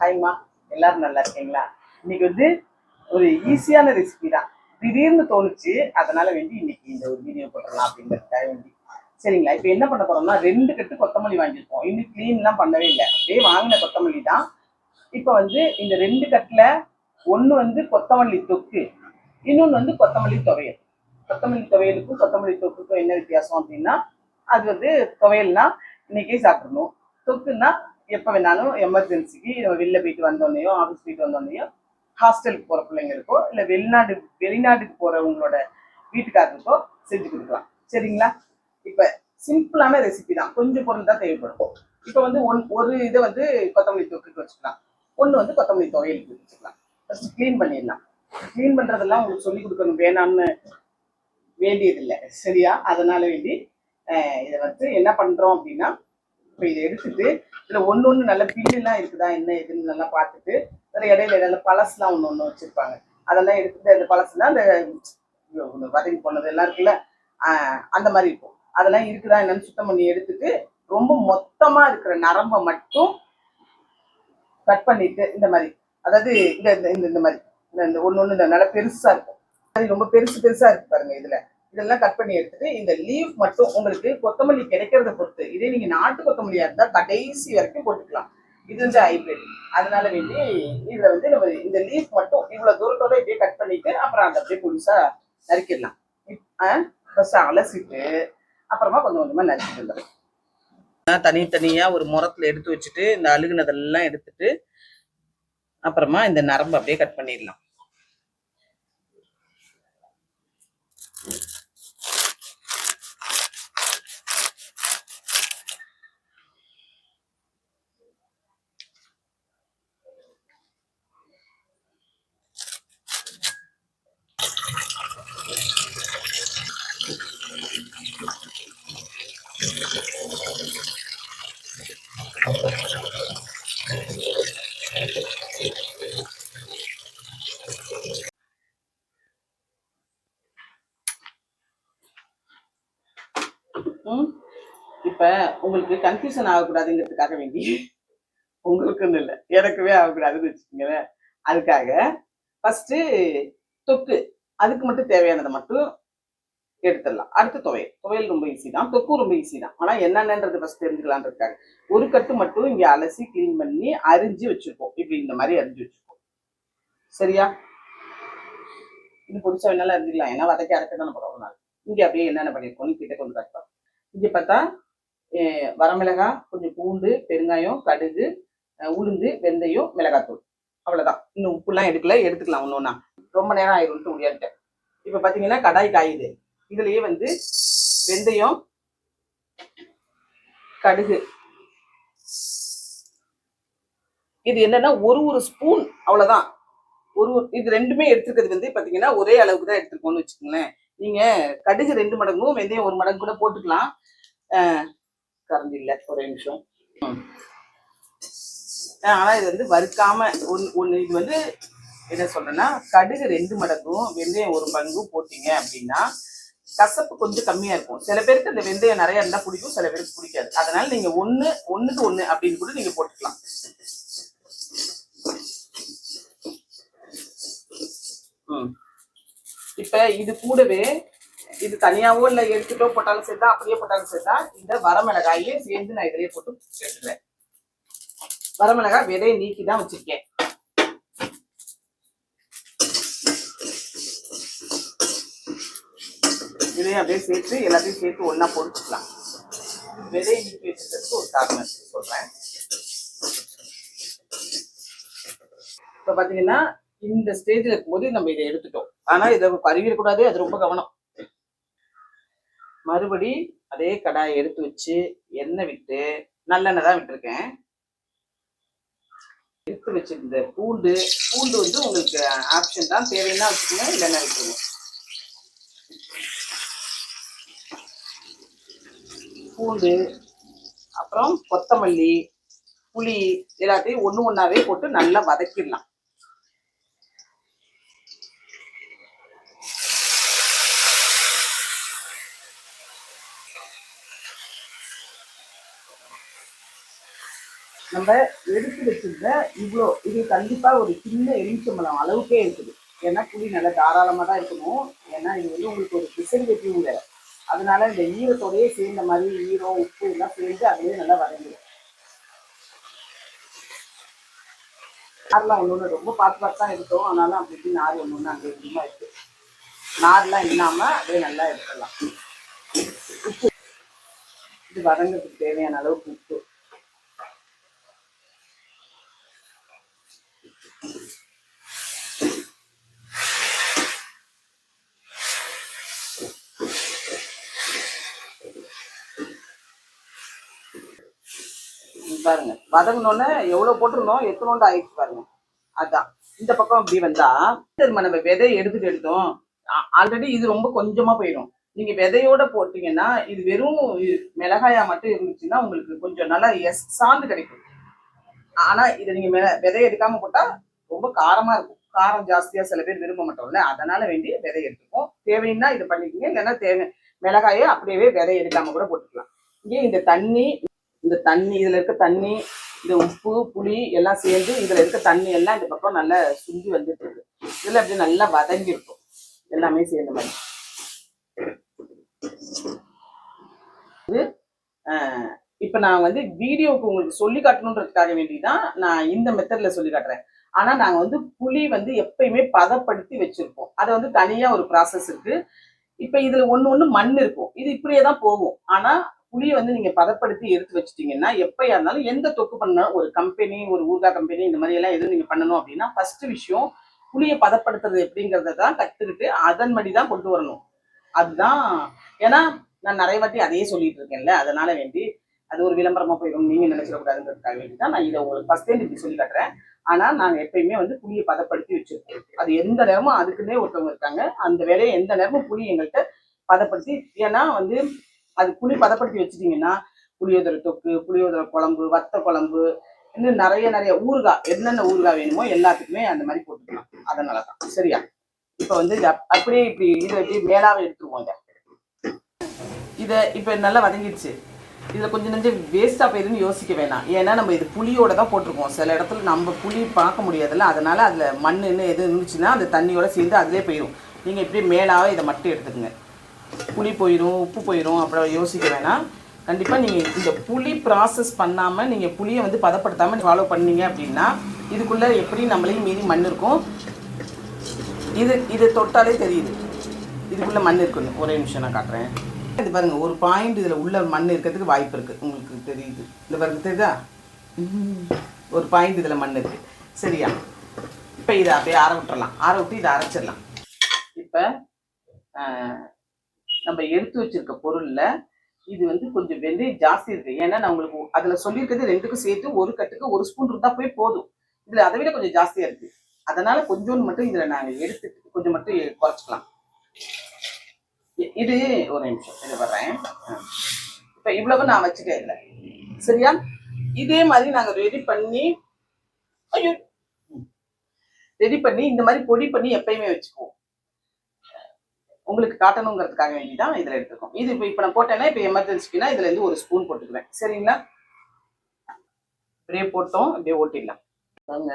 ஹாய்மா எல்லாரும் நல்லா இருக்கீங்களா? இன்னைக்கு வந்து ஒரு ஈஸியான ரெசிபி தான். திடீர்னு தோணுச்சு அதனால வேண்டி இன்னைக்கு இந்த ஒரு வீடியோ போட்டுடலாம் அப்படிங்கிறதுக்காக வேண்டி. சரிங்களா? இப்போ என்ன பண்ண போறோம்னா ரெண்டு கட்டு கொத்தமல்லி வாங்கியிருக்கோம். இன்னும் க்ளீன்லாம் பண்ணவே இல்லை. அப்படியே வாங்கின கொத்தமல்லி தான். இப்போ வந்து இந்த ரெண்டு கட்டில் ஒன்று வந்து கொத்தமல்லி தொக்கு இன்னொன்று வந்து கொத்தமல்லி துவையல். கொத்தமல்லி துவையலுக்கும் கொத்தமல்லி தொக்குக்கும் என்ன வித்தியாசம் அப்படின்னா அது வந்து துவையல்னா இன்னைக்கே சாப்பிடணும். தொக்குன்னா எப்போ வேணாலும் எமர்ஜென்சிக்கு வெளில போயிட்டு வந்தோடனையோ ஆஃபீஸ் போயிட்டு வந்தோடனையோ ஹாஸ்டலுக்கு போகிற பிள்ளைங்களுக்கோ இல்லை வெளிநாடு வெளிநாட்டுக்கு போகிறவங்களோட வீட்டுக்காரருக்கோ செஞ்சு கொடுக்கலாம். சரிங்களா? இப்போ சிம்பிளான ரெசிபி தான். கொஞ்சம் பொருள் தான் தேவைப்படும். இப்போ வந்து ஒன் ஒரு இதை வந்து கொத்தமல்லி தொக்குக்கு வச்சுக்கலாம். ஒன்று வந்து கொத்தமல்லி துவையலுக்கு வச்சுக்கலாம். ஃபஸ்ட்டு க்ளீன் பண்ணிடலாம். க்ளீன் பண்ணுறதெல்லாம் உங்களுக்கு சொல்லி கொடுக்கணும். வேணாம்னு வேண்டியதில்லை. சரியா? அதனால வேண்டி இதை வந்து என்ன பண்ணுறோம் அப்படின்னா இப்போ இதை எடுத்துட்டு இதில் ஒன்று ஒன்று நல்ல பில்லுலாம் இருக்குதா என்ன ஏதுன்னு நல்லா பார்த்துட்டு அதில் இடையில நல்ல பழசுலாம் ஒன்று ஒன்று வச்சுருப்பாங்க. அதெல்லாம் எடுத்துட்டு அந்த பழசுலாம் அந்த வதவி போனது எல்லாம் இருக்குல்ல அந்த மாதிரி இருக்கும். அதெல்லாம் இருக்குதா என்னன்னு சுத்தம் பண்ணி எடுத்துட்டு ரொம்ப மொத்தமாக இருக்கிற நரம்பை மட்டும் கட் பண்ணிட்டு இந்த மாதிரி. அதாவது இந்த இந்த- இந்த இந்த மாதிரி. இந்த- இந்த ஒன்று ஒன்று இந்த நல்லா பெருசாக இருக்கும். அது ரொம்ப பெருசு பெருசாக இருக்கு பாருங்க இதில். இதெல்லாம் கட் பண்ணி எடுத்துட்டு இந்த லீஃப் மட்டும் உங்களுக்கு கொத்தமல்லி கிடைக்கிறத பொறுத்து இதே நீங்க நாட்டு கொத்தமல்லியா இருந்தா கடைசி வரைக்கும் போட்டுக்கலாம். இது வந்து ஹைபிரிட் அதனால வேண்டி இதுல வந்து நம்ம இந்த லீஃப் மட்டும் இவ்வளவு தூரத்தோட இப்படியே கட் பண்ணிட்டு அப்புறம் அதை அப்படியே புதுசா நறுக்கிடலாம். ஃபர்ஸ்ட் அலசிட்டு அப்புறமா கொஞ்சம் கொஞ்சமா நறுக்கிட்டு வந்துடும் தனித்தனியா ஒரு முரத்துல எடுத்து வச்சுட்டு இந்த அழுகுனதெல்லாம் எடுத்துட்டு அப்புறமா இந்த நரம்பு அப்படியே கட் பண்ணிடலாம் ம் இப்ப உங்களுக்கு கன்ஃபியூஷன் ஆகக்கூடாதுங்கிறதுக்காக வேண்டி உங்களுக்குன்னு இல்லை எனக்குமே ஆகக்கூடாதுன்னு வச்சுக்கோங்களேன். அதுக்காக ஃபர்ஸ்ட் தொக்கு அதுக்கு மட்டும் தேவையானதை மட்டும் எடுத்துடலாம். அடுத்து துவையல். துவையல் ரொம்ப ஈஸி தான். தொக்கும் ரொம்ப ஈஸி தான். ஆனால் என்னென்னன்றது ஃபர்ஸ்ட் தெரிஞ்சுக்கலான்றதுக்காக ஒரு கட்டு மட்டும் இங்கே அலசி க்ளீன் பண்ணி அரிஞ்சு வச்சுருப்போம். இப்படி இந்த மாதிரி அரிஞ்சு வச்சிருக்கோம் சரியா? இது பிடிச்ச வேணாலும் அரிஞ்சிக்கலாம். ஏன்னா வதக்கி அரைக்க தானே போகிறோம் நாள் இங்கே அப்படியே என்னென்ன பண்ணியிருக்கோம் கிட்ட கொண்டு கட்டலாம் இங்கே பார்த்தா அஹ் வரமிளகாய் கொஞ்சம் பூண்டு பெருங்காயம் கடுகு உளுந்து வெந்தயம் மிளகாத்தூள். அவ்வளோதான் இன்னும் உப்புலாம் எடுக்கல. எடுத்துக்கலாம் ஒன்று ஒன்றா ரொம்ப நேரம் ஆயிரும்ட்டு முடியாதுட்டேன் இப்போ பார்த்தீங்கன்னா கடாய் காயுது. இதுலயே வந்து வெந்தயம் கடுகு. இது என்னன்னா ஒரு ஒரு ஸ்பூன் அவ்வளவுதான். ஒரு ஒரு- இது ரெண்டுமே எடுத்துக்கிறது வந்து பாத்தீங்கன்னா ஒரே அளவுக்கு தான் எடுத்துருக்கோம்னு வச்சுக்கோங்களேன். நீங்க கடுகு ரெண்டு மடங்கும் வெந்தயம் ஒரு மடங்கு கூட போட்டுக்கலாம். கரண்ட் கரண்டி இல்லை ஒரே நிமிஷம். ஆனா இது வந்து வறுக்காம ஒன்று ஒன்று இது வந்து என்ன சொல்றேன்னா கடுகு ரெண்டு மடங்கும் வெந்தயம் ஒரு மடங்கும் போட்டீங்க அப்படின்னா கசப்பு கொஞ்சம் கம்மியா இருக்கும். சில பேருக்கு அந்த வெந்தயம் நிறைய இருந்தா பிடிக்கும் சில பேருக்கு பிடிக்காது அதனால நீங்க ஒண்ணு ஒண்ணுக்கு ஒண்ணு அப்படின்னு கூட நீங்க போட்டுக்கலாம். ம். இப்ப இது கூடவே இது தனியாவோ இல்ல எடுத்துட்டோ போட்டாலும் சரிதான் அப்படியே போட்டாலும் சரிதான் இந்த வரமிளகாயே சேர்ந்து நான் இதிலேயே போட்டு எடுத்துக்கிறேன் வரமிளகாய் விதையை நீக்கி தான் வச்சிருக்கேன். இதையும் அப்படியே சேர்த்து எல்லாத்தையும் சேர்த்து ஒன்றா பொரிச்சுக்கலாம் விதை நீக்கி ஒரு காரணம் இருக்கு சொல்றேன். இப்போ பார்த்தீங்கன்னா இந்த ஸ்டேஜில் இருக்கும்போது நம்ம இதை எடுத்துட்டோம். ஆனா இதை கருவிடக்கூடாது அது ரொம்ப கவனம். மறுபடி அதே கடாயை எடுத்து வச்சு எண்ணெய் விட்டு நல்லெண்ணெய் தான் விட்டுருக்கேன். எடுத்து வச்சிருந்த பூண்டு பூண்டு வந்து உங்களுக்கு ஆப்ஷன் தான். தேவைன்னா வச்சுக்கோங்க இல்லைன்னா விட்டுருங்க. பூண்டு அப்புறம் கொத்தமல்லி புளி எல்லாத்தையும் ஒன்று ஒன்றாவே போட்டு நல்லா வதக்கிடலாம். நம்ம எடுத்து வச்சிருந்த இவ்வளோ இது கண்டிப்பாக ஒரு சின்ன எலுமிச்சம்பழம் அளவுக்கே இருக்குது. ஏன்னா புளி நல்லா தாராளமாக தான் இருக்கணும். ஏன்னா இது வந்து உங்களுக்கு ஒரு பிசைஞ்ச வேற அதனால இந்த ஈரத்தோடையே சேர்ந்த மாதிரி ஈரம் உப்பு எல்லாம் சேர்ந்து அதுலேயே நல்லா வதங்கிடும். நார்லாம் ஒன்று ஒன்று ரொம்ப பார்த்து பார்த்து தான் எடுத்தோம். ஆனாலும் அப்படி இப்படி நார் ஒன்று ஒன்று அங்கே அதிகமாக இருக்கு. நார்லாம் இல்லாமல் அப்படியே நல்லா எடுத்துடலாம். உப்பு. இது வதங்கிறதுக்கு தேவையான அளவுக்கு உப்பு. பாருங்க. வதங்கினோன்னே எவ்வளோ போட்டிருந்தோம்? எத்தனோண்டு ஆயிடுச்சு பாருங்க. அதான். இந்த பக்கம் இப்படி வந்தா திரும்ப நம்ம விதையை எடுத்துட்டு எடுத்தோம். ஆல்ரெடி இது ரொம்ப கொஞ்சமா போயிடும். நீங்க விதையோட போட்டீங்கன்னா இது வெறும் மிளகாயா மட்டும் இருந்துச்சுன்னா உங்களுக்கு கொஞ்சம் நல்லா எஸ் சாந்து கிடைக்கும். ஆனா இதை நீங்க மெ- எடுக்காம போட்டா ரொம்ப காரமா இருக்கும். காரம் ஜாஸ்தியா சில பேர் விரும்ப மாட்டோம்ல அதனால வேண்டி விதை எடுத்துப்போம். தேவைன்னா இது பண்ணிக்கோங்க. இல்லைன்னா தேவை மிளகாயை அப்படியே விதை எடுக்காம கூட போட்டுக்கலாம். இங்கே இந்த தண்ணி இந்த தண்ணி இதுல இருக்க தண்ணி இந்த உப்பு புளி எல்லாம் சேர்ந்து இதுல இருக்க தண்ணி எல்லாம் இந்த பக்கம் நல்லா சுண்டி வந்துட்டு இருக்கு இதுல அப்படியே நல்லா வதங்கி இருக்கும் எல்லாமே சேர்ந்த மாதிரி. இது ஆஹ், இப்ப நான் வந்து வீடியோவுக்கு உங்களுக்கு சொல்லி காட்டணுன்றதுக்காக வேண்டிதான் நான் இந்த மெத்தட்ல சொல்லி காட்டுறேன். ஆனா நாங்க வந்து புளி வந்து எப்பயுமே பதப்படுத்தி வச்சிருப்போம். அதை வந்து தனியா ஒரு ப்ராசஸ் இருக்கு. இப்ப இதுல ஒன்னு ஒண்ணு மண் இருக்கும். இது இப்படியே தான் போகும். ஆனா புளியை வந்து நீங்க பதப்படுத்தி எடுத்து வச்சிட்டீங்கன்னா எப்பயா இருந்தாலும் எந்த தொக்கு பண்ணாலும் ஒரு கம்பெனி ஒரு ஊர்கா கம்பெனி இந்த மாதிரி எல்லாம் எதுவும் நீங்க பண்ணணும் அப்படின்னா ஃபர்ஸ்ட் விஷயம் புளியை பதப்படுத்துறது எப்படிங்கறத தான் கத்துக்கிட்டு அதன்படி தான் கொண்டு வரணும். அதுதான் ஏன்னா நான் நிறைய வாட்டி அதையே சொல்லிட்டு இருக்கேன்ல அதனால வேண்டி அது ஒரு விளம்பரமா போயிடும் நீங்க நினைச்சிடக்கூடாதுங்கிறதுக்காக வேண்டி தான் நான் இதை உங்களுக்கு ஃபர்ஸ்ட் டைம் இப்படி சொல்லி காட்டுறேன். ஆனா நாங்க எப்பயுமே வந்து புளியை பதப்படுத்தி வச்சிருக்கோம். அது எந்த நேரமும் அதுக்குன்னே ஒருத்தவங்க இருக்காங்க. அந்த வேலையை எந்த நேரமும் புளி எங்கள்கிட்ட பதப்படுத்தி ஏன்னா வந்து அது புளி பதப்படுத்தி வச்சிட்டீங்கன்னா புளியோதரை தொக்கு புளியோதரை குழம்பு வத்த குழம்பு இன்னும் நிறைய நிறைய ஊறுகாய் என்னென்ன ஊறுகாய் வேணுமோ எல்லாத்துக்குமே அந்த மாதிரி போட்டுக்கலாம். அதனால தான். சரியா? இப்போ வந்து அப்படியே இப்படி இதை வச்சு மேலாவே எடுத்துருவோம் இதை இப்போ நல்லா வதங்கிடுச்சு. இதில் கொஞ்சம் நெஞ்சம் வேஸ்ட்டாக போயிருன்னு யோசிக்க வேணாம். ஏன்னா நம்ம இது புளியோட தான் போட்டிருக்கோம். சில இடத்துல நம்ம புளி பார்க்க முடியாதுல்ல. அதனால அதில் மண்ணுன்னு இன்னும் எது இருந்துச்சுன்னா அந்த தண்ணியோட சேர்ந்து அதிலே போயிடும் நீங்கள் இப்படியே மேலாக இதை மட்டும் எடுத்துக்கங்க. புளி போயிடும் உப்பு போயிடும் அப்புறம் யோசிக்க வேணாம். கண்டிப்பாக நீங்கள் இந்த புளி ப்ராசஸ் பண்ணாமல் நீங்கள் புளியை வந்து பதப்படுத்தாமல் ஃபாலோ பண்ணீங்க அப்படின்னா இதுக்குள்ளே எப்படி நம்மளையும் மீறி மண் இருக்கும்? இது இது தொட்டாலே தெரியுது. இதுக்குள்ளே மண் இருக்குன்னு ஒரே நிமிஷம் நான் காட்டுறேன். இது பாருங்கள் ஒரு பாயிண்ட் இதில் உள்ள மண் இருக்கிறதுக்கு வாய்ப்பு இருக்குது உங்களுக்கு தெரியுது. இந்த பாருங்க தெரியுதா? ஒரு பாயிண்ட் இதில் மண் இருக்குது சரியா? இப்போ இதை அப்படியே ஆற விட்டுறலாம். ஆற விட்டு இதை அரைச்சிடலாம். இப்போ நம்ம எடுத்து வச்சிருக்க பொருளில் இது வந்து கொஞ்சம் வெந்தயம் ஜாஸ்தி இருக்கு. ஏன்னா நான் உங்களுக்கு அதில் சொல்லியிருக்கிறது ரெண்டுக்கும் சேர்த்து ஒரு கட்டுக்கு ஒரு ஸ்பூன் இருந்தால் போய் போதும். இதில் அதை விட கொஞ்சம் ஜாஸ்தியாக இருக்கு. அதனால கொஞ்சோண்டு மட்டும் இதில் நாங்கள் எடுத்து கொஞ்சம் மட்டும் குறைச்சிக்கலாம். இது ஒரு நிமிஷம் இது வர்றேன். இப்போ இவ்வளவு நான் வச்சுட்டேன் இல்ல. சரியா? இதே மாதிரி நாங்கள் ரெடி பண்ணி ஐயோ. ரெடி பண்ணி இந்த மாதிரி பொடி பண்ணி எப்பயுமே வச்சுக்குவோம். உங்களுக்கு காட்டணுங்கிறதுக்காக வேண்டி தான் இதில் எடுத்துருக்கோம். இது இப்போ இப்போ நான் போட்டேன்னா இப்போ எமர்ஜென்சிக்குனா இதுல இருந்து ஒரு ஸ்பூன் போட்டுக்குவேன். சரிங்களா? அப்படியே போட்டோம் அப்படியே ஓட்டிடலாம். பாருங்க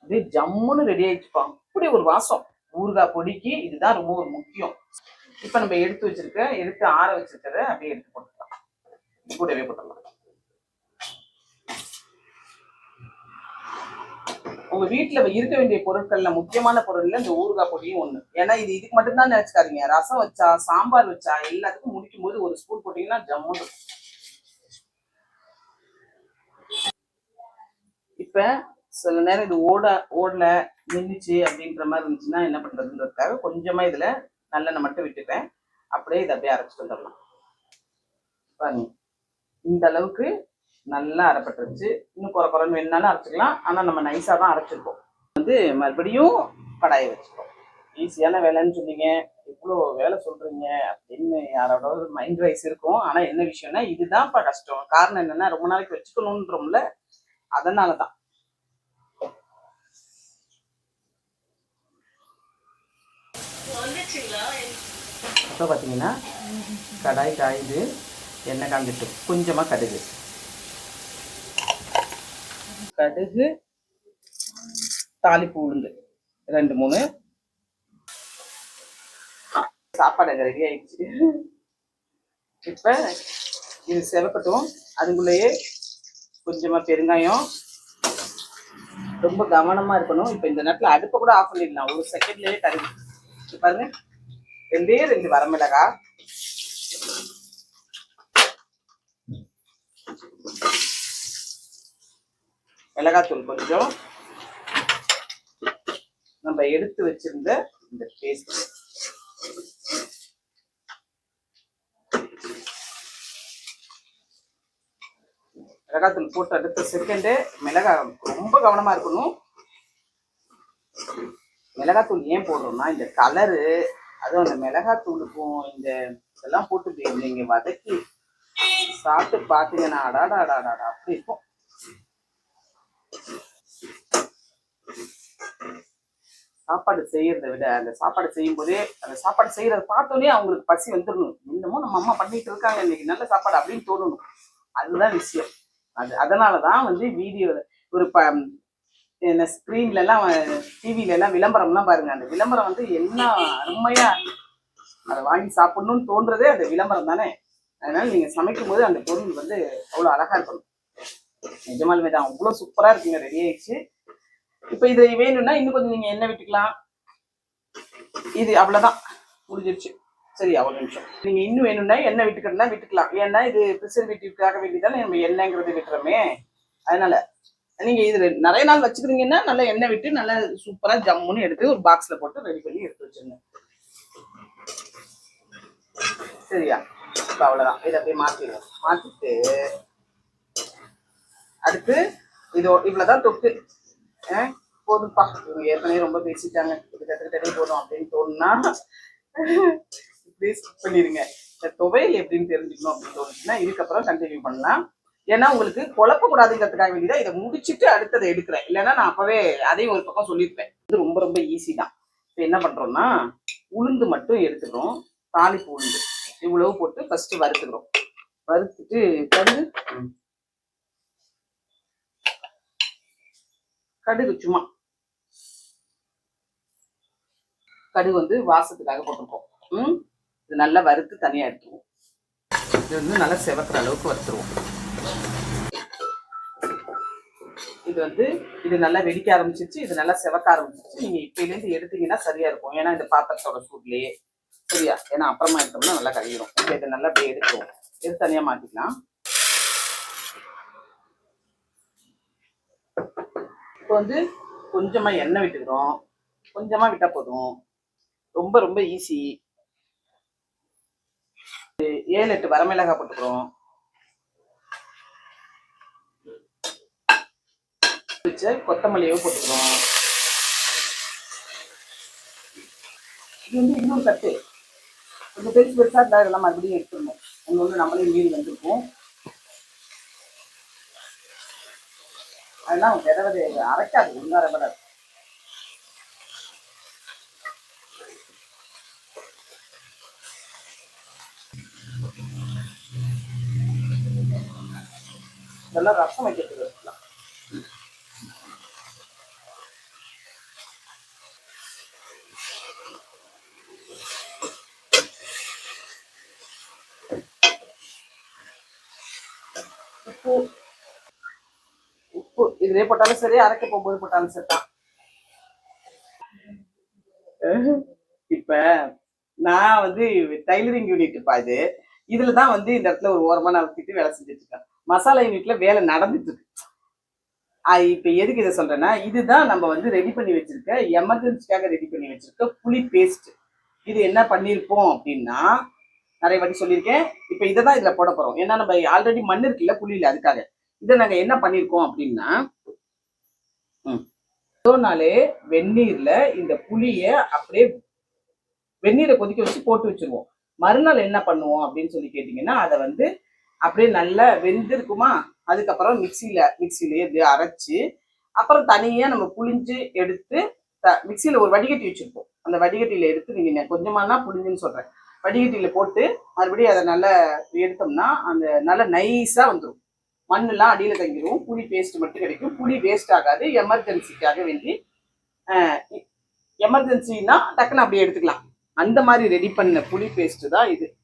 அப்படியே ஜம்முன்னு ரெடி ஆயிடுச்சுப்பா. அப்படி ஒரு வாசம். ஊறுகாய் பொடிக்கு இதுதான் ரொம்ப ஒரு முக்கியம். இப்போ நம்ம எடுத்து வச்சிருக்க எடுத்து ஆற வச்சிருக்கிறத அப்படியே எடுத்து போட்டுக்கலாம். கூடவே போட்டுடலாம். உங்க வீட்டுல இருக்க வேண்டிய பொருட்கள்ல முக்கியமான பொருள்ல இந்த ஊறுகாய் பொடியும் ஒண்ணு. ஏன்னா இது இதுக்கு மட்டும்தான் நினைச்சுக்காதீங்க. ரசம் வச்சா சாம்பார் வச்சா எல்லாத்துக்கும் முடிக்கும் போது ஒரு ஸ்பூன் போட்டீங்கன்னா ஜம்முன்னு இப்ப சில நேரம் இது ஓட ஓடல நின்றுச்சு அப்படின்ற மாதிரி இருந்துச்சுன்னா என்ன பண்றதுன்றதுக்காக கொஞ்சமா இதுல நல்லெண்ணெய் மட்டும் விட்டுட்டேன் அப்படியே இதை அப்படியே அரைச்சிட்டு வந்துடலாம். பாருங்க. இந்த அளவுக்கு நல்லா அரைப்பட்டுருச்சு இன்னும் குறை குறைன்னு வேணுனாலும் அரைச்சிக்கலாம். ஆனா நம்ம நைஸா தான் அரைச்சிருக்கோம். வந்து மறுபடியும் கடாயை வச்சுக்கோம் ஈஸியான வேலைன்னு சொன்னீங்க. இவ்வளோ வேலை சொல்றீங்க அப்படின்னு யாரோட மைண்ட் வைஸ் இருக்கும். ஆனா என்ன விஷயம்னா இதுதான்ப்பா கஷ்டம். காரணம் என்னன்னா ரொம்ப நாளைக்கு வச்சுக்கணுன்றோம்ல. அதனால தான் இப்போ பார்த்தீங்கன்னா கடாய் காயுது எண்ணெய் காஞ்சிட்டு கொஞ்சமாக கடுகு. கடுகு தாளிப்பு உளுந்து. ரெண்டு மூணு. சாப்பாடு ரெடி ஆயிடுச்சு. இப்போ இது செவக்கட்டும். அதுக்குள்ளேயே கொஞ்சமா பெருங்காயம். ரொம்ப கவனமா இருக்கணும். இப்போ இந்த நேரத்தில் அடுப்பை கூட ஆஃப் பண்ணிடலாம். ஒரு செகண்ட்லயே கருது பாருங்க. ரெண்டே ரெண்டு வரமிளகா. மிளகாத்தூள் கொஞ்சம் நம்ம எடுத்து வச்சிருந்த இந்த பேஸ்ட் மிளகாத்தூள் போட்டு அடுத்த செகண்டு மிளகா ரொம்ப கவனமா இருக்கணும். மிளகாத்தூள் ஏன் போடுறோம்னா இந்த கலரு அதுவும் அந்த மிளகாத்தூளுக்கும் இந்த இதெல்லாம் போட்டு நீங்கள் நீங்க வதக்கி சாப்பிட்டு பார்த்தீங்கன்னா அடாடா அடாடா அப்படி இருக்கும். சாப்பாடு செய்யறதை விட அந்த சாப்பாடு செய்யும் போதே அந்த சாப்பாடு செய்யறத பார்த்தோன்னே அவங்களுக்கு பசி வந்துடணும். என்னமோ நம்ம அம்மா பண்ணிட்டு இருக்காங்க இன்னைக்கு நல்ல சாப்பாடு அப்படின்னு தோணணும். அதுதான் விஷயம். அது அதனால தான் வந்து வீடியோ ஒரு ப என்ன ஸ்க்ரீன்ல எல்லாம் டிவில எல்லாம் விளம்பரம்லாம் பாருங்க. அந்த விளம்பரம் வந்து என்ன அருமையா அதை வாங்கி சாப்பிடணும்னு தோன்றதே அந்த விளம்பரம் தானே. அதனால நீங்க சமைக்கும் போது அந்த பொருள் வந்து அவ்வளோ அழகா இருக்கணும். நிஜமாலுமே தான். அவ்வளோ சூப்பரா இருக்குங்க. ரெடி ஆயிடுச்சு. இப்போ இது வேணும்னா இன்னும் கொஞ்சம் நீங்க எண்ணெய் விட்டுக்கலாம். இது அவ்வளவுதான். முடிஞ்சிருச்சு. சரி அவ்வளோ நிமிஷம். நீங்க இன்னும் வேணும்னா எண்ணெய் விட்டுக்கிறதுனா விட்டுக்கலாம். ஏன்னா இது ப்ரிசர்வேட்டிவ்க்காக வேண்டியதானே நம்ம எண்ணெய்ங்கிறது விட்டுறோமே. அதனால நீங்க இது நிறைய நாள் வச்சுக்கிறீங்கன்னா நல்லா எண்ணெய் விட்டு நல்லா சூப்பரா ஜம்முன்னு எடுத்து ஒரு பாக்ஸ்ல போட்டு ரெடி பண்ணி எடுத்து வச்சிருங்க. சரியா? இப்போ அவ்வளோதான் இதை அப்படியே மாற்றிடுவோம் மாற்றிட்டு அடுத்து இதோ இவ்வளோதான் தொட்டு போதும்ப்பா இவங்க ஏற்கனவே ரொம்ப பேசிட்டாங்க. இது போதும் அப்படின்னு தோணுன்னா இப்படியே ஸ்கிப் பண்ணிடுங்க இந்த துவையல் எப்படின்னு தெரிஞ்சுக்கணும் அப்படின்னு தோணுச்சுன்னா இதுக்கப்புறம் கண்டினியூ பண்ணலாம். ஏன்னா உங்களுக்கு குழப்பக்கூடாதுங்கிறதுக்காக வேண்டிதான் இதை முடிச்சுட்டு அடுத்ததை எடுக்கிறேன். இல்லைன்னா நான் அப்பவே அதையும் ஒரு பக்கம் சொல்லியிருப்பேன் இது ரொம்ப ரொம்ப ஈஸி தான். இப்போ என்ன பண்றோம்னா உளுந்து மட்டும் எடுத்துக்கிறோம். தாளிப்பு உளுந்து. இவ்வளவு போட்டு ஃபர்ஸ்ட் வறுத்துக்கிறோம். வறுத்துட்டு கடுகு கடுகு சும்மா. கடுகு வந்து வாசத்துக்காக போட்டிருக்கோம். ம்? இது நல்லா வறுத்து தனியாக எடுத்துருவோம். இது வந்து நல்லா செவக்கிற அளவுக்கு வறுத்துருவோம். இது வந்து இது நல்லா வெடிக்க ஆரம்பிச்சிச்சு இது நல்லா செவக்க ஆரம்பிச்சிச்சு நீங்கள் இப்போலேருந்து எடுத்தீங்கன்னா சரியாக இருக்கும். ஏன்னா இந்த பாத்திரத்தோட சூட்லேயே. சரியா? ஏன்னா அப்புறமா எடுத்தோம்னா நல்லா கழியிடும் இப்போ இதை நல்லா அப்படியே எடுத்துருவோம். எடுத்து தனியாக மாற்றிக்கலாம் இப்போ வந்து கொஞ்சமா எண்ணெய் விட்டுக்கிறோம். கொஞ்சமாக விட்டால் போதும். ரொம்ப ரொம்ப ஈஸி ஏழு எட்டு வரமிளகாய் போட்டுக்கிறோம். வச்ச கொத்தமல்லியோ போட்டுக்கிறோம். இது வந்து இன்னும் கட்டு கொஞ்சம் பெருசு பெருசாக இருந்தால் இதெல்லாம் மறுபடியும் எடுத்துடணும். ஒன்று ஒன்று நம்மளே மீறி வந்திருக்கும். அதெல்லாம் விதவது அரைக்காது ஒன்றும் அரைப்படாது இதெல்லாம் ரசம் வைக்கிறதுக்கு வச்சுக்கலாம் உப்பு உப்பு போட்டாலும் சரி அரைக்க போகும்போது போட்டாலும் சரி தான். இப்ப நான் வந்து டைலரிங் யூனிட் இருப்பா இது. இதுல தான் வந்து இந்த இடத்துல ஒரு ஓரமா நான் வேலை செஞ்சுட்டு இருக்கேன். மசாலா யூனிட்ல வேலை நடந்துட்டு இருக்கு. இப்ப எதுக்கு இதை சொல்றேன்னா இதுதான் நம்ம வந்து ரெடி பண்ணி வச்சிருக்க எமர்ஜென்சிக்காக ரெடி பண்ணி வச்சிருக்க புளி பேஸ்ட் இது என்ன பண்ணியிருப்போம் அப்படின்னா நிறைய வாட்டி சொல்லியிருக்கேன். இப்போ இதை தான் இதில் போட போகிறோம் ஏன்னா நம்ம ஆல்ரெடி மண் இருக்குல்ல புளியில் அதுக்காக. இதை நாங்கள் என்ன பண்ணியிருக்கோம் அப்படின்னா நாளே வெந்நீர்ல இந்த புளிய அப்படியே வெந்நீரை கொதிக்க வச்சு போட்டு வச்சிருவோம். மறுநாள் என்ன பண்ணுவோம் அப்படின்னு சொல்லி கேட்டிங்கன்னா அதை வந்து அப்படியே நல்லா வெந்திருக்குமா? அதுக்கப்புறம் மிக்சியில மிக்சியிலேயே இப்படியே அரைச்சு அப்புறம் தனியாக நம்ம புளிஞ்சு எடுத்து த- மிக்சியில் ஒரு வடிகட்டி வச்சுருப்போம். அந்த வடிகட்டியில் எடுத்து நீங்கள் கொஞ்சமானா புளிஞ்சுன்னு சொல்கிறேன் வடிகட்டியில் போட்டு மறுபடியும் அதை நல்லா எடுத்தோம்னா அந்த நல்லா நைஸாக வந்துடும் மண்ணெல்லாம் அடியில் தங்கிடும் புளி பேஸ்ட் மட்டும் கிடைக்கும். புளி வேஸ்ட் ஆகாது. எமர்ஜென்சிக்காக வேண்டி எமர்ஜென்சின்னா டக்குன்னு அப்படியே எடுத்துக்கலாம். அந்த மாதிரி ரெடி பண்ண புளி பேஸ்ட் தான் இது.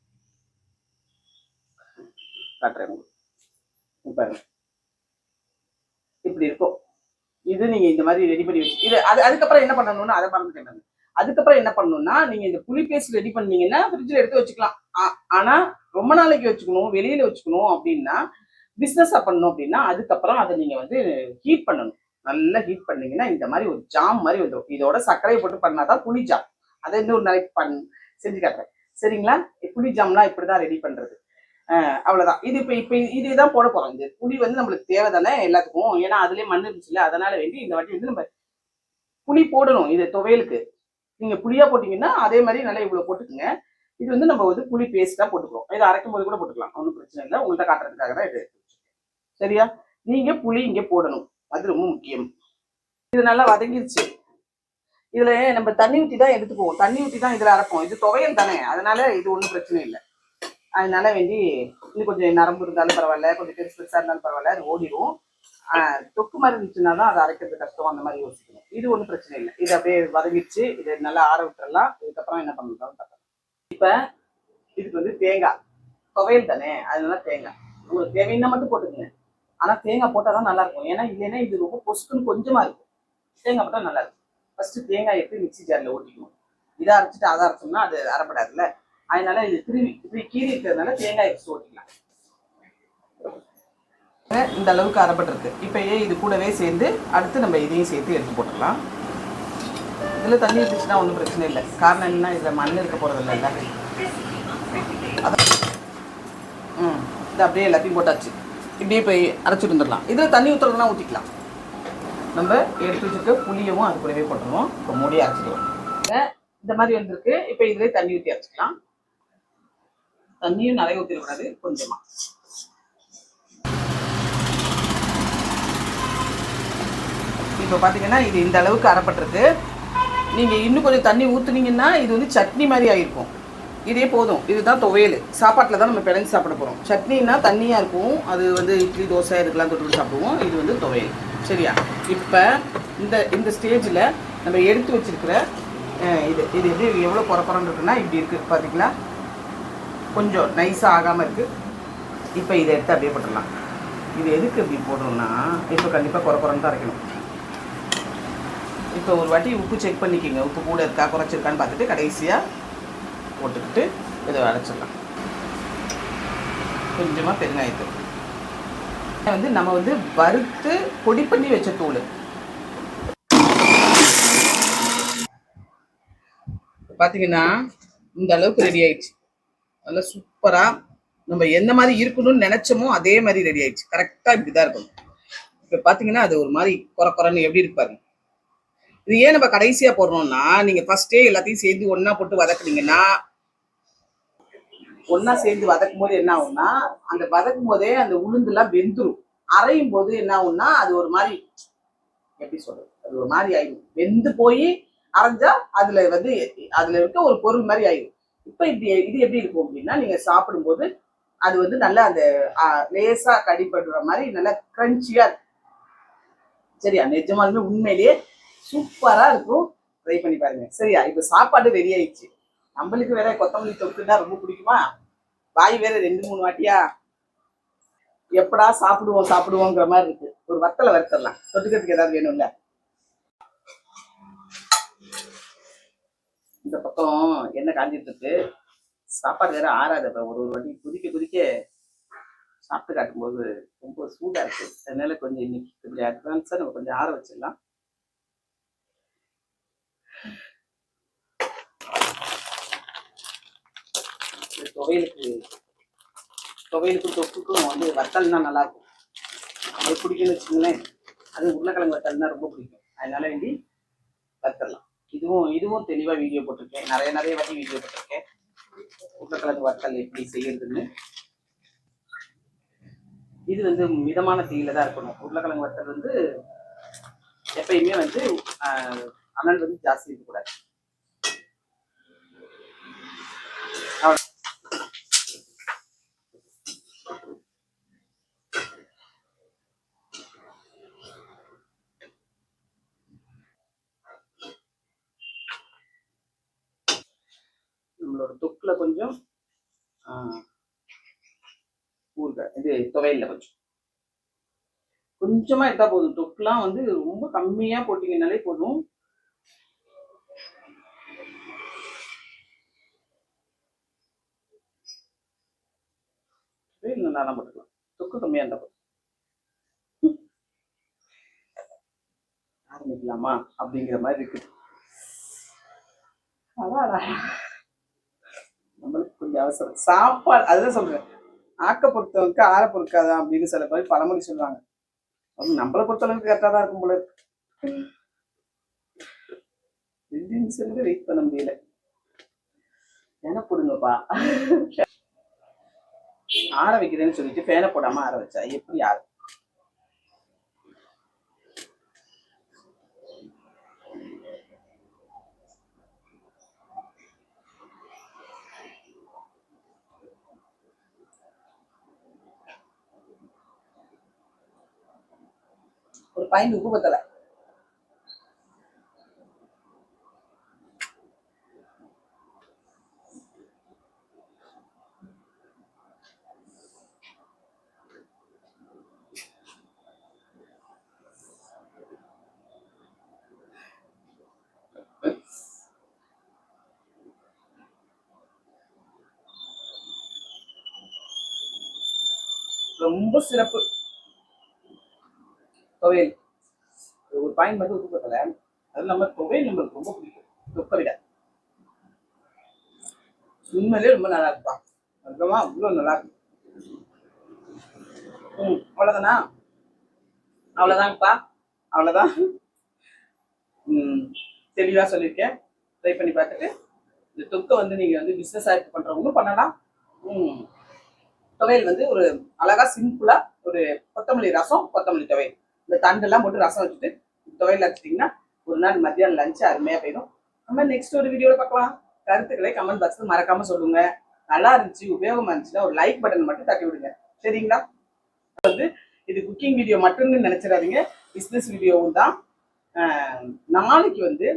காட்டுறேன் பாருங்க. இப்படி இருக்கும். இது நீங்க இந்த மாதிரி ரெடி பண்ணி வச்சு இது அது அதுக்கப்புறம் என்ன பண்ணணும்னா அதை மறந்துட்டேன் நானு. அதுக்கப்புறம் என்ன பண்ணணும்னா நீங்க இந்த புளி பேஸ்ட் ரெடி பண்ணீங்கன்னா ஃப்ரிட்ஜில் எடுத்து வச்சுக்கலாம். ஆ- ஆனா ரொம்ப நாளைக்கு வச்சுக்கணும் வெளியில வச்சுக்கணும் அப்படின்னா பிஸ்னஸாக பண்ணணும் அப்படின்னா அதுக்கப்புறம் அதை நீங்கள் வந்து ஹீட் பண்ணணும். நல்லா ஹீட் பண்ணீங்கன்னா இந்த மாதிரி ஒரு ஜாம் மாதிரி வந்துடும் இதோட சர்க்கரையை போட்டு பண்ணாதான் புளி ஜாம் அதை இன்னொரு நாளைக்கு பண் செஞ்சு காட்டுறேன். சரிங்களா? புளி ஜாம்லாம் இப்படிதான் ரெடி பண்ணுறது அவ்வளோதான் இது இது இப்போ இதே தான் போட போகிறோம் இந்த புளி வந்து நம்மளுக்கு தேவை தானே எல்லாத்துக்கும். ஏன்னா அதுலேயே மண் இருந்துச்சுல்ல அதனால வேண்டி இந்த வாட்டி வந்து நம்ம புளி போடணும். இது துவையலுக்கு. நீங்கள் புளியாக போட்டிங்கன்னா அதே மாதிரி நல்லா இவ்வளோ போட்டுக்குங்க. இது வந்து நம்ம வந்து புளி பேஸ்ட்டாக போட்டுக்கிறோம். இதை அரைக்கும் போது கூட போட்டுக்கலாம். ஒன்றும் பிரச்சனை இல்லை. உங்கள்கிட்ட காட்டுறதுக்காக தான் இது சரியா? நீங்க புளி இங்க போடணும். அது ரொம்ப முக்கியம். இது நல்லா வதங்கிருச்சு. இதுல நம்ம தண்ணி ஊற்றி தான் எடுத்துக்குவோம். தண்ணி ஊற்றி தான் இதுல அரைப்போம். இது துவையல் தானே. அதனால இது ஒன்றும் பிரச்சனை இல்லை. அதனால வேண்டி இன்னும் கொஞ்சம் நரம்பு இருந்தாலும் பரவாயில்ல. கொஞ்சம் பெருசு பெருசா இருந்தாலும் பரவாயில்ல. அது ஓடிடும் தொக்கு மாதிரி இருந்துச்சுன்னா தான் அதை அரைக்கிறது கஷ்டம். அந்த மாதிரி யோசிக்கணும். இது ஒன்றும் பிரச்சனை இல்லை. இது அப்படியே வதங்கிடுச்சு இது நல்லா ஆற விட்டுறலாம். இதுக்கப்புறம் என்ன பண்ணலாம் பார்க்கலாம் இப்போ இதுக்கு வந்து தேங்காய். துவையல் தானே. அதனால தேங்காய். உங்களுக்கு தேவைன்னா மட்டும் போட்டுக்கங்க. ஆனா தேங்காய் போட்டால் தான் நல்லா இருக்கும் ஏன்னா இல்லைன்னா இது ரொம்ப பொசுக்குன்னு கொஞ்சமா இருக்கும். தேங்காய் போட்டால் நல்லா இருக்கும் ஃபர்ஸ்ட் தேங்காய் எடுத்து மிக்ஸி ஜாரில் ஓட்டிக்கணும்? இதை அரைச்சிட்டு அதை அரைச்சோம்னா அது அரைப்படாதுல்ல. அதனால இது திருவி இப்படி கீறி இருக்கிறதுனால தேங்காய் எடுத்து ஓட்டிக்கலாம். இந்த அளவுக்கு அரைப்பட்டிருக்கு. இப்போ இது கூடவே சேர்ந்து அடுத்து நம்ம இதையும் சேர்த்து எடுத்து போட்டுக்கலாம். இதில் தண்ணி இருந்துச்சுன்னா ஒன்றும் பிரச்சனை இல்லை. காரணம் என்னன்னா இதில் மண் இருக்க போகிறதில்ல இல்லை அதான் ம் இது அப்படியே எல்லாத்தையும் போட்டாச்சு. இப்படியே போய் அரைச்சிட்டு வந்துடலாம். இதில் தண்ணி ஊற்றுறதுனா ஊற்றிக்கலாம் நம்ம எடுத்து வச்சுருக்க புளியவும் அது கூடவே போட்டுருவோம். இப்போ மூடி அரைச்சிடுவோம். இந்த மாதிரி வந்திருக்கு. இப்போ இதில் தண்ணி ஊற்றி அரைச்சிக்கலாம். தண்ணியும் நிறைய ஊற்றிடக்கூடாது கொஞ்சமா. இப்போ பார்த்தீங்கன்னா இது இந்த அளவுக்கு அரைப்பட்டிருக்கு. நீங்கள் இன்னும் கொஞ்சம் தண்ணி ஊற்றுனீங்கன்னா இது வந்து சட்னி மாதிரி ஆகிருக்கும் இதே போதும். இதுதான் துவையல். சாப்பாட்டில் தான் நம்ம பிணைஞ்சு சாப்பிட போகிறோம் சட்னின்னா தண்ணியாக இருக்கும். அது வந்து இட்லி தோசை இதுக்கெல்லாம் தொட்டு சாப்பிடுவோம். இது வந்து துவையல். சரியா? இப்போ இந்த இந்த ஸ்டேஜில் நம்ம எடுத்து வச்சிருக்கிற இது இது எப்படி எவ்வளோ குறக்குறன்னு இருக்குன்னா இப்படி இருக்குது பார்த்தீங்களா கொஞ்சம் நைஸாக ஆகாமல் இருக்குது இப்போ இதை எடுத்து அப்படியே போட்டுடலாம். இது எதுக்கு இப்படி போடுறோம்னா இப்போ கண்டிப்பாக குறக்குறன்னு தான் அரைக்கணும். இப்போ ஒரு வாட்டி உப்பு செக் பண்ணிக்கோங்க. உப்பு கூட இருக்கா? குறைச்சிருக்கான்னு பார்த்துட்டு கடைசியாக போட்டுக்கிட்டு இதை அரைச்சிடலாம் கொஞ்சமாக பெருங்காயத்தூள் வந்து நம்ம வந்து வறுத்து பொடி பண்ணி வச்ச தூள். பார்த்தீங்கன்னா இந்த அளவுக்கு ரெடி ஆயிடுச்சு. நல்லா சூப்பராக நம்ம எந்த மாதிரி இருக்கணும்னு நினைச்சோமோ அதே மாதிரி ரெடி ஆயிடுச்சு. கரெக்டாக இப்படி தான் இருக்கணும். இப்போ பார்த்தீங்கன்னா அது ஒரு மாதிரி குறை குறைன்னு எப்படி இருப்பாரு இது ஏன் நம்ம கடைசியா போடுறோம்னா நீங்கள் ஃபஸ்ட்டே எல்லாத்தையும் சேர்ந்து ஒன்றா போட்டு வதக்குனீங்கன்னா ஒன்னா சேர்ந்து வதக்கும் போது என்ன ஆகும்னா அந்த வதக்கும் போதே அந்த உளுந்துலாம் வெந்துரும். அரையும் போது என்ன ஆகும்னா அது ஒரு மாதிரி எப்படி சொல்றது? அது ஒரு மாதிரி ஆயிடும் வெந்து போய் அரைஞ்சா அதுல வந்து அதுல இருக்க ஒரு பொருள் மாதிரி ஆயிடும் இப்ப இப்படி இது எப்படி இருக்கும் அப்படின்னா நீங்க சாப்பிடும்போது அது வந்து நல்லா அந்த லேசா கடிப்படுற மாதிரி நல்லா கிரன்ச்சியா இருக்கும். சரியா? நிஜமாலுமே உண்மையிலேயே சூப்பரா இருக்கும். ட்ரை பண்ணி பாருங்க. சரியா? இப்ப சாப்பாடு ரெடி ஆயிடுச்சு. நம்மளுக்கு வேற கொத்தமல்லி தொக்குன்னா ரொம்ப பிடிக்குமா? வாய் வேற ரெண்டு மூணு வாட்டியா? எப்படா சாப்பிடுவோம் சாப்பிடுவோங்கிற மாதிரி இருக்கு. ஒரு வத்தலை வறுத்தரலாம் தொட்டுக்கிறதுக்கு ஏதாவது வேணும்ல? இந்த பக்கம் என்ன காஞ்சிட்டு இருக்கு சாப்பாடு வேற ஆறாது. அப்புறம் ஒரு ஒரு வாட்டி குதிக்க குதிக்க சாப்பிட்டு காட்டும்போது ரொம்ப சூடா இருக்கு. அதனால கொஞ்சம் இன்னைக்கு கொஞ்சம் அட்வான்ஸா நம்ம கொஞ்சம் ஆற வச்சிடலாம் இது துவையலுக்கு துவையலுக்கும் தொப்புக்கும் வந்து வத்தல் தான் நல்லாயிருக்கும் அது பிடிக்குன்னு வச்சுக்கோங்களேன். அது உருளைக்கிழங்கு வத்தல்னா ரொம்ப பிடிக்கும். அதனால வேண்டி வத்தரலாம் இதுவும் இதுவும் தெளிவாக வீடியோ போட்டிருக்கேன். நிறைய நிறைய வாட்டி வீடியோ போட்டிருக்கேன். உருளைக்கிழங்கு வத்தல் எப்படி செய்யறதுன்னு. இது வந்து மிதமான தீயில தான் இருக்கணும். உருளைக்கிழங்கு வத்தல் வந்து எப்பயுமே வந்து அனல் வந்து ஜாஸ்தி இருக்கக்கூடாது நம்மளோட தொக்குல கொஞ்சம் ஆ, ஊறுகாய் இது துவையல்ல கொஞ்சம். கொஞ்சமா எடுத்தா போதும். தொக்குலாம் வந்து ரொம்ப கம்மியா போட்டிங்கனாலே போதும். நல்லா தான் போட்டுக்கலாம் தொக்கு கம்மியா இருந்தா போதும். ஆரம்பிக்கலாமா? அப்படிங்கிற மாதிரி இருக்கு. அதான் நம்மளுக்கு கொஞ்சம் அவசரம். சாப்பாடு அதுதான் சொல்றேன். ஆக்க பொறுத்தவனுக்கு ஆற பொறுக்காதான் அப்படின்னு சில பேர் பழமொழி சொல்லுவாங்க நம்மளை பொறுத்தளவுக்கு கரெக்டாக தான் இருக்கும் போல இருக்கு. வெயிட் பண்ண முடியல. ஃபேனை போடுங்கப்பா. ஆற வைக்கிறேன்னு சொல்லிட்டு ஃபேனை போடாம ஆற வச்சா எப்படி ஆறு ஒரு பையன் பத்தல. ரொம்ப சிறப்பு. கோவில் ஒரு பாயிண்ட் மட்டும் உப்பு அது நம்ம தொகை நம்மளுக்கு ரொம்ப பிடிக்கும். தொக்க விட உண்மையிலே ரொம்ப நல்லா இருக்குப்பா. அதுக்கமா அவ்வளோ நல்லா இருக்கும் ம் அவ்வளோதானா அவ்வளோதாங்கப்பா அவ்வளோதான் தெளிவாக சொல்லியிருக்கேன். ட்ரை பண்ணி பார்த்துட்டு இந்த தொக்கை வந்து நீங்கள் வந்து பிஸ்னஸ் ஆக்ட் பண்ணுறவங்களும் பண்ணலாம். ம் துவையல் வந்து ஒரு அழகா சிம்பிளாக ஒரு கொத்தமல்லி ரசம் கொத்தமல்லி துவையல் இந்த தண்டெல்லாம் போட்டு ரசம் வச்சுட்டு துவையல் வச்சுட்டிங்கன்னா ஒரு நாள் மத்தியானம் லஞ்சு அருமையாக போயிடும். நம்ம நெக்ஸ்ட் ஒரு வீடியோவில் பார்க்கலாம். கருத்துக்களை கமெண்ட் பாக்ஸில் மறக்காமல் சொல்லுங்க. நல்லா இருந்துச்சு உபயோகமாக இருந்துச்சுன்னா ஒரு லைக் பட்டன் மட்டும் தட்டி விடுங்க. சரிங்களா? வந்து இது குக்கிங் வீடியோ மட்டும்னு நினச்சிடாதீங்க. பிஸ்னஸ் வீடியோவும் தான். நாளைக்கு வந்து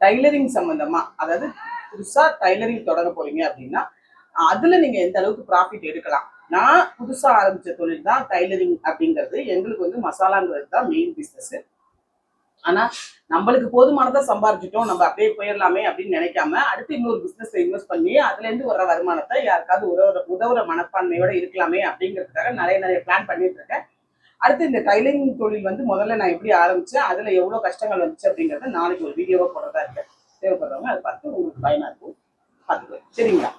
டைலரிங் சம்மந்தமாக அதாவது புதுசாக டைலரிங் தொடங்க போகிறீங்க அப்படின்னா அதில் நீங்கள் எந்த அளவுக்கு ப்ராஃபிட் எடுக்கலாம்? நான் புதுசாக ஆரம்பித்த தொழில் தான் டைலரிங் அப்படிங்கிறது. எங்களுக்கு வந்து மசாலாங்கிறது தான் மெயின் பிஸ்னஸ் ஆனால் நம்மளுக்கு போதுமானதை சம்பாரிச்சிட்டோம். நம்ம அப்படியே போயிடலாமே அப்படின்னு நினைக்காம அடுத்து இன்னொரு பிஸ்னஸை இன்வெஸ்ட் பண்ணி அதுலேருந்து வர வருமானத்தை யாருக்காவது உதவுற உதவுற மனப்பான்மையோட இருக்கலாமே அப்படிங்கிறதுக்காக நிறைய நிறைய பிளான் பண்ணிட்டு இருக்கேன். அடுத்து இந்த டைலரிங் தொழில் வந்து முதல்ல நான் எப்படி ஆரம்பிச்சேன் அதில் எவ்வளோ கஷ்டங்கள் வந்துச்சு அப்படிங்கறத நாளைக்கு ஒரு வீடியோவா போடுறதா இருக்கேன். தேவைப்படுறவங்க அதை பார்த்து உங்களுக்கு பயனாக இருக்கும். பார்த்துக்கோ சரிங்களா?